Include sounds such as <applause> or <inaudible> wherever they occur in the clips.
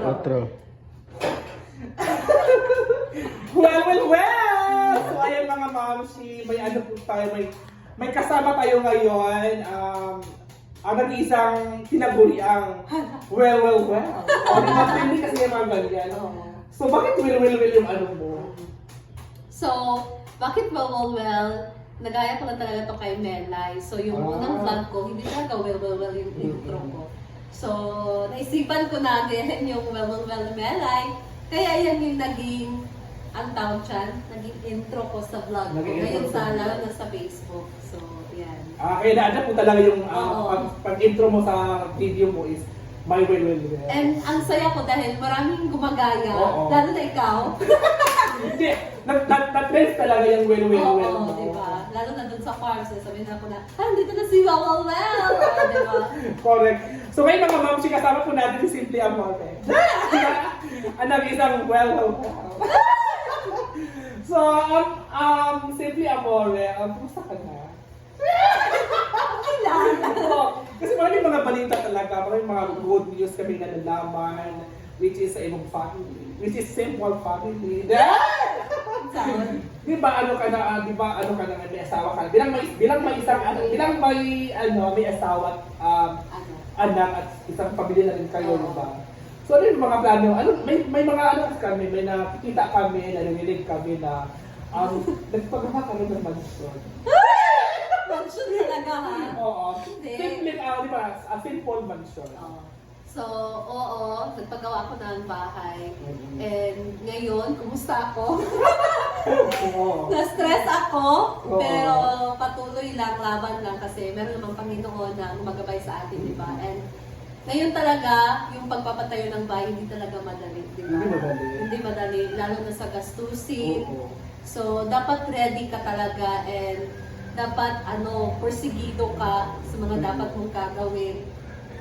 Otro. <laughs> Well, well, well! So, ayan mga mamsi, may ano po tayo, may, may kasama tayo ngayon. Um, ang nag-iisang tinaguriang <laughs> well, well, well. O, di ba, hindi kasi yung mga ganyan. So, bakit well, well, well yung ano mo? So, bakit well, well, well, nagaya ko lang talaga to kay Melay. So, yung Ah. unang vlog ko, hindi talaga well, well, well yung intro ko. So, naisipan ko na <laughs> din yung well, well, well ni Melay. Kaya yan yung naging, ang tawag dyan, naging intro ko sa vlog ko. Naging Ngayon intro sa, lalo na sa Facebook. So, yan. Ah, kaya naanap mo talaga yung ah, Oo. pag, pag intro mo sa video mo is my well, well, well. And ang saya ko dahil maraming gumagaya, Oo. lalo na ikaw. <laughs> Hindi, nat- nat- nat-trend talaga yung well, well, Oo, well mo. di ba? Lalo na dun sa farms, sabihin na ako na, ah, dito na si Wow! Ah, di ba? <laughs> Correct. So ngayon mga mamsi, kasama po natin si Simply Amore. <laughs> Ang nag-isang well, well, well. <laughs> So, um, um, Simply Amore, um, kumusta ka na? Oo, kasi maraming mga balita talaga, maraming mga good news kami na nalaman, which is sa ibang family, which is simple family. Di ba ano ka na, ah, di ba ano ka na, may asawa ka. Bilang may, bilang may isang, ano, bilang may, ano, may asawa um? Anak at isang pamilya na rin kayo, di ba? So ano yung mga plano? Ano, may, may mga ano kami, may nakikita kami, narinig kami na um, <laughs> nagpagawa kami ng mansyon. <laughs> Mansion talaga ha? Oo. Hindi. Simple, ah, di ba? A simple mansion. Oo. So, oo, nagpagawa ako ng bahay. Mhm. And ngayon, kumusta ako? Oo. <laughs> Na-stress ako, Oo. pero patuloy lang, laban lang kasi meron namang Panginoon na gumagabay sa atin, di ba? And ngayon talaga, yung pagpapatayo ng bahay, hindi talaga madali, di ba? Hindi madali. Hindi madali, lalo na sa gastusin. Oo. So, dapat ready ka talaga and dapat ano, porsigido ka sa mga Mm. dapat mong gagawin.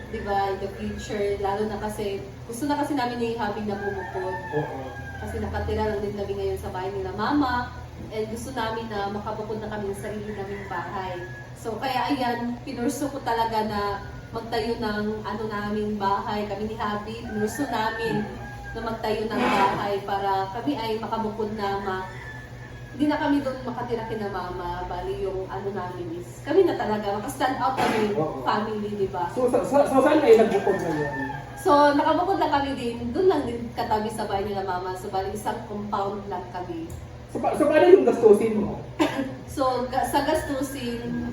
'Di ba? In the future, lalo na kasi gusto na kasi namin ni Habi na bumukod. Oo. Kasi nakatira lang din kami ngayon sa bahay nila mama. And gusto namin na makabukod na kami ng sarili naming bahay. So kaya ayan, pinurso ko talaga na magtayo ng ano namin bahay. Kami ni Habi, pinurso namin na magtayo ng bahay para kami ay makabukod na ma hindi na kami doon makatira kina mama, bali yung ano namin is, kami na talaga, makastand out kami, Oo. family, di ba? So, so, so, so saan kayo nagbukod ngayon? So, nakabukod lang kami din, doon lang din katabi sa bahay nila mama. So, bali isang compound lang kami. So, pa, so paano yung gastusin mo? <laughs> So, ga- sa gastusin,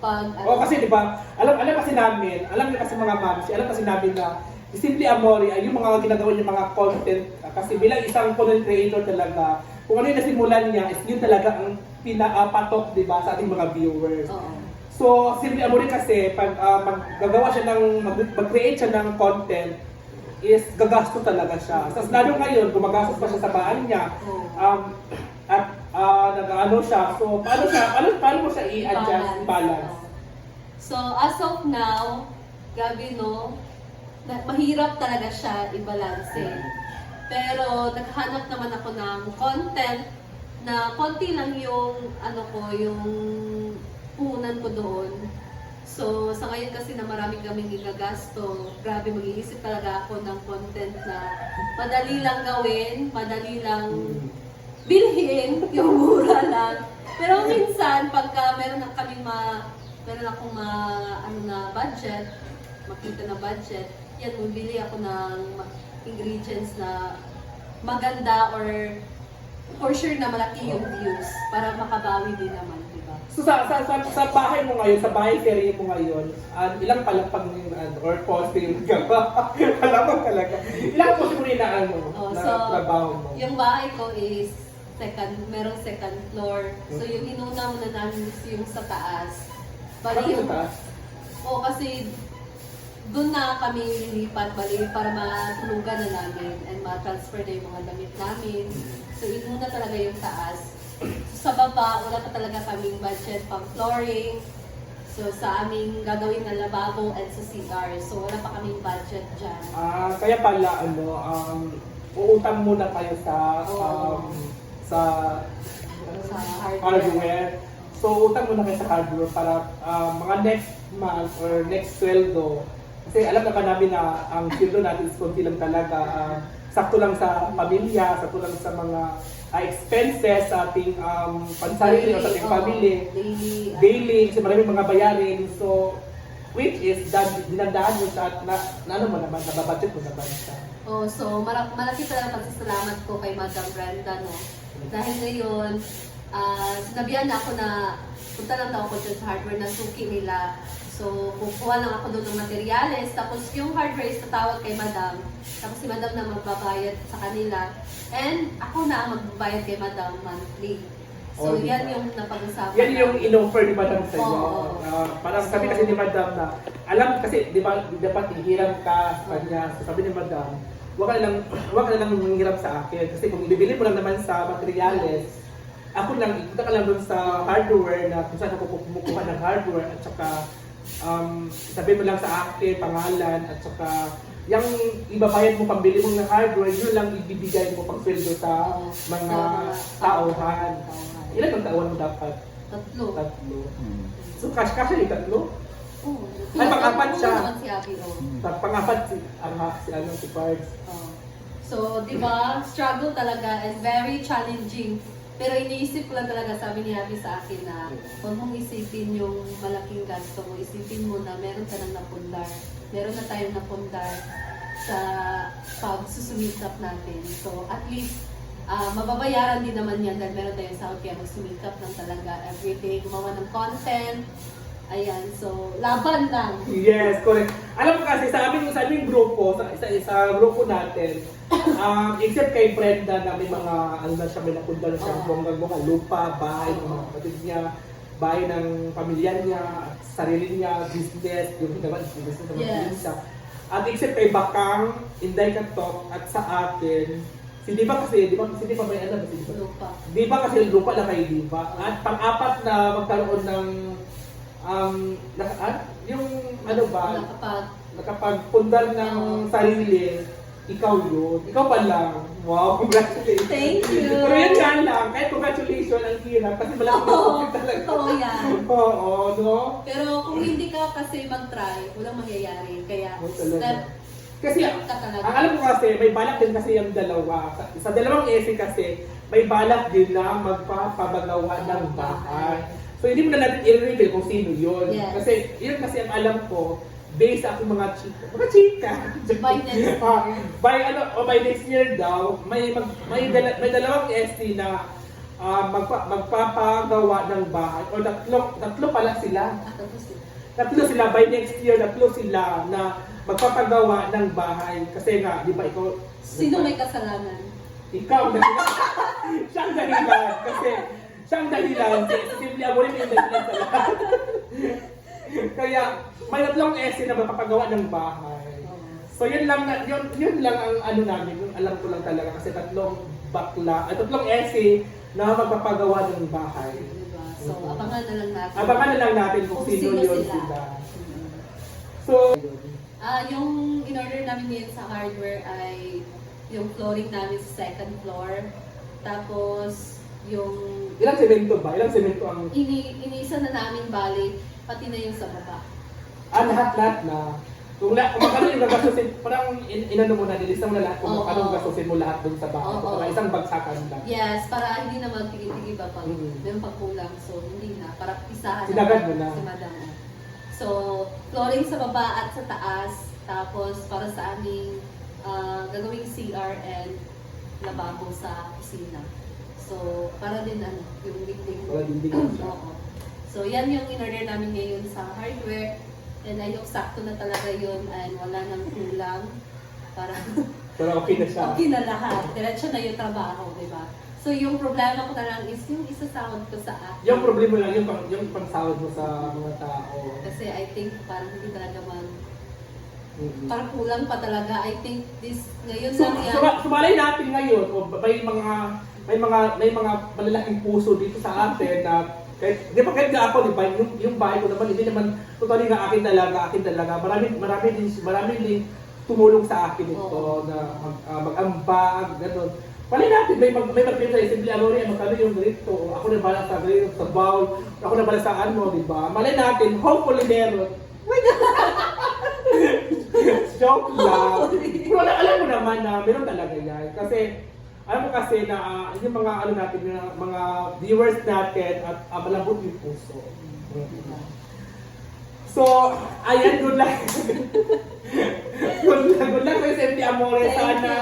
pag, Oo, kasi di ba, alam alam kasi namin, alam niyo kasi mga moms, alam kasi namin na Simply Amore ay yung mga ginagawa niya mga content ah, kasi bilang isang content creator talaga, kung ano yung nasimulan niya, is yun talaga ang pinaapatok, di ba, sa ating mga viewers. oo. So, Simply Amore kasi, pag ah, maggagawa siya ng, mag- mag-create siya ng content, is gagasto talaga siya. Tapos lalo ngayon, gumagastos pa siya sa bahay niya, um, at uh, nag-ano siya, so paano siya, paano, paano mo siya i-adjust, balance? oo. So, as of now, gabi no, mahirap talaga siya i-balance. Pero naghanap naman ako ng content na konti lang yung ano ko, yung puhunan ko doon. So, sa ngayon kasi na marami kaming gigagasto, grabe mag-iisip talaga ako ng content na madali lang gawin, madali lang bilhin, <laughs> yung mura lang. Pero minsan, pagka meron na kami ma, meron akong ma, ano na budget, makita na budget, yan, bumili ako ng ingredients na maganda or for sure na malaki yung views para makabawi din naman, di ba? So sa, sa, sa, sa bahay mo ngayon, sa bahay serye mo ngayon, uh, ilang palapag yung ano, or poste yung <laughs> gaba? palapag talaga. Ilang poste mo rin na ano, Oh, na so, trabaho mo? Yung bahay ko is second, merong second floor. So Mm. yung inuna muna namin is yung sa taas. Bali sa yung, taas? Oo, kasi doon na kami lilipat bali para matulugan na namin and ma-transfer na yung mga damit namin. So, inuna talaga yung taas. So, sa baba, wala pa talaga kaming budget pang flooring. So, sa aming gagawin na lababo and sa CR. So, wala pa kaming budget dyan. Ah, kaya pala ano, um, uutang muna kayo sa um, sa Sa hardware. hardware. So utang muna kayo sa hardware para ah, mga next month or next sweldo Kasi alam naman namin na ang sweldo natin is konti lang talaga. ah, sakto lang sa pamilya, sakto lang sa mga ah, expenses sa ating um, pansarili o sa ating family. Daily. ah, Daily, kasi maraming mga bayarin. So, which is dad, dinadaan mo siya at na, na ano mo naman, nababudget mo naman siya. Oh, so mara- malaki talaga pasasalamat ko kay Madam Brenda, no? Dahil ngayon, ah sinabihan na ako na punta lang daw ako sa hardware na suki nila. So, kukuha lang ako doon ng materyales. Tapos yung hardware is tatawag kay Madam. Tapos si Madam na magbabayad sa kanila. And ako na ang magbabayad kay Madam monthly. So, Oh, yan yung napag-usapan. Yan yung in-offer ni Madam sa iyo. Oo. Ah, parang sabi kasi ni Madam na, alam kasi, di ba, dapat ihiram ka sa kanya. So sabi ni Madam, huwag ka lang, huwag ka lang manghiram sa akin. Kasi kung ibibili mo lang naman sa materials, ako lang, ipunta ka lang doon sa hardware na kung saan ako kumukuha ng hardware at saka um, sabi mo lang sa akin, pangalan, at saka yung ibabayad mo pambili mo ng hardware, yun lang ibibigay mo pang sweldo sa Oo. mga tauhan. Ilan ang tauhan mo dapat? Tatlo. Tatlo. Hmm. So cash cash yung tatlo. Oh, Ay, pang-apat siya. si Abby, oh. Pangapat si ang si ano si Pards. Oh. So, di ba, struggle talaga and very challenging. Pero iniisip ko lang talaga, sabi ni Abby sa akin na huwag mong isipin yung malaking gasto mo. Isipin mo na meron ka nang napundar. Meron na tayong napundar sa pagsusumikap natin. So, at least, ah, mababayaran din naman yan dahil meron tayong sahod kaya magsumikap lang talaga everyday, gumawa ng content. Ayan, so, laban lang. Yes, correct. Alam mo kasi sa aming sa aming grupo, sa isa sa grupo natin, um, except kay Brenda na may mga ano na siya may napunta na siyang Oo. bonggang mga lupa, bahay ng mga kapatid niya, bahay ng pamilya niya, sarili niya, business, yung ginawa business mga Yes. probinsya. At except kay Bakang, Inday Katok, at sa akin, si Diba kasi, di ba, si Diba may alam, si Diba? Lupa. Di ba kasi lupa lang kay Di ba? At pang-apat na magkaroon ng um, na, ah, yung ano ba, Nakapag nakapagpundar ng sarili, ikaw yun. Ikaw pa lang. Wow, congratulations. Thank you. Pero yun nga lang, kahit congratulations, ang hirap kasi malaking Oo, profit talaga. totoo yan. <laughs> Oo, no? Pero kung hindi ka kasi mag-try, walang mangyayari. Kaya step Kasi ka talaga. Ang alam ko kasi, may balak din kasi yung dalawa. Sa, sa dalawang essay kasi, may balak din na magpapabagawa ng bahay. So hindi mo na natin i-reveal kung sino yun. Yes. Kasi yun kasi ang alam ko, based sa aking mga chika. Mga chika! By <laughs> next year. Ah, by ano, o by next year daw, may mag, may, dala, may dalawang essay na ah, magpa, magpapagawa ng bahay. O tatlo, tatlo pala sila. Ah. Tatlo sila, by next year, tatlo sila na magpapagawa ng bahay. Kasi nga, di ba ikaw... Sino may kasalanan? Ikaw dahilan. <laughs> siya ang dahilan. Kasi siya ang dahilan. Si si Simply Amore may dahilan sa lahat. Kaya, may tatlong essay na magpapagawa ng bahay. So yun lang na, yun, yun lang ang ano namin, yung alam ko lang talaga kasi tatlong bakla, ay tatlong essay na magpapagawa ng bahay. Diba? So, abangan na lang natin. Abangan na lang natin kung, Kung sino, sino yun sila. sila. Mhm. So, Ah, yung in-order namin ngayon sa hardware ay yung flooring namin sa second floor. Tapos, yung ilang semento ba? Ilang semento ang... ini iniisa na namin bali, pati na yung sa baba. Ah, lahat-lahat na. Kung, la, kung magkano yung gagastusin, parang in, inano mo na, nilista mo na lahat kung Oo. magkano yung mo lahat dun sa bahay. Oo. Para isang bagsakan lang. Yes, para hindi na magtigil-tigil ba pag Mhm. may pagkulang. So, hindi na. Para isahan Sinagad mo na. Si Madam. So, flooring sa baba at sa taas. Tapos, para sa aming ah, gagawing CR and lababo sa kusina. So, para din ano, yung dingding. Para dingding. Oo. So, yan yung in-order namin ngayon sa hardware. And I hope sakto na talaga yun and wala nang kulang. Para <laughs> Pero okay na siya. Okay na lahat. Diretso na yung trabaho, di ba? So, yung problema ko na lang is yung isasahod ko sa akin. Yung problema lang, yung, pang, yung pangsahod mo sa mga tao. Kasi I think parang hindi talaga man, Mhm. parang kulang pa talaga. I think this, ngayon So, lang yan. suma- sumalay natin ngayon, o may mga may mga may mga malalaking puso dito sa atin na kahit, di ba kahit nga ako, di ba, yung, yung bahay ko naman, hindi naman totally nga akin talaga, akin talaga. Marami, marami din, marami din tumulong sa akin ito Oo. na mag, ah, mag-ambag, gano'n. Palay natin, may mag, may magpinta, simple amore, magkano yung ganito, ako na bala sa ganito, sa bowl, ako na bala sa ano, di ba? Malay natin, hopefully meron. <laughs> joke lang. Pero alam mo naman na meron talaga yan. Kasi, alam mo kasi na ah, yung mga ano natin, yung mga viewers natin at uh, malambot yung puso. So, ayan, good luck. <laughs> good luck, good luck kayo sa MD Amore. Sana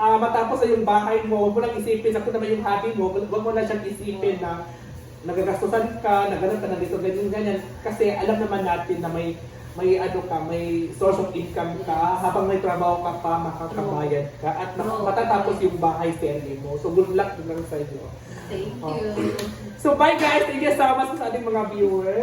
ah, matapos na yung bahay mo, huwag mo lang isipin, ako naman yung hobby mo, huwag mo na siyang isipin na nagagastusan ka, nagano'n ka na dito, ganyan, ganyan. Kasi alam naman natin na may may ano ka, may source of income ka, habang may trabaho ka pa, makakabayad ka, at mak- matatapos yung bahay serye mo. So good luck din lang sa inyo. Thank you. So bye guys, thank you so much sa ating mga viewers.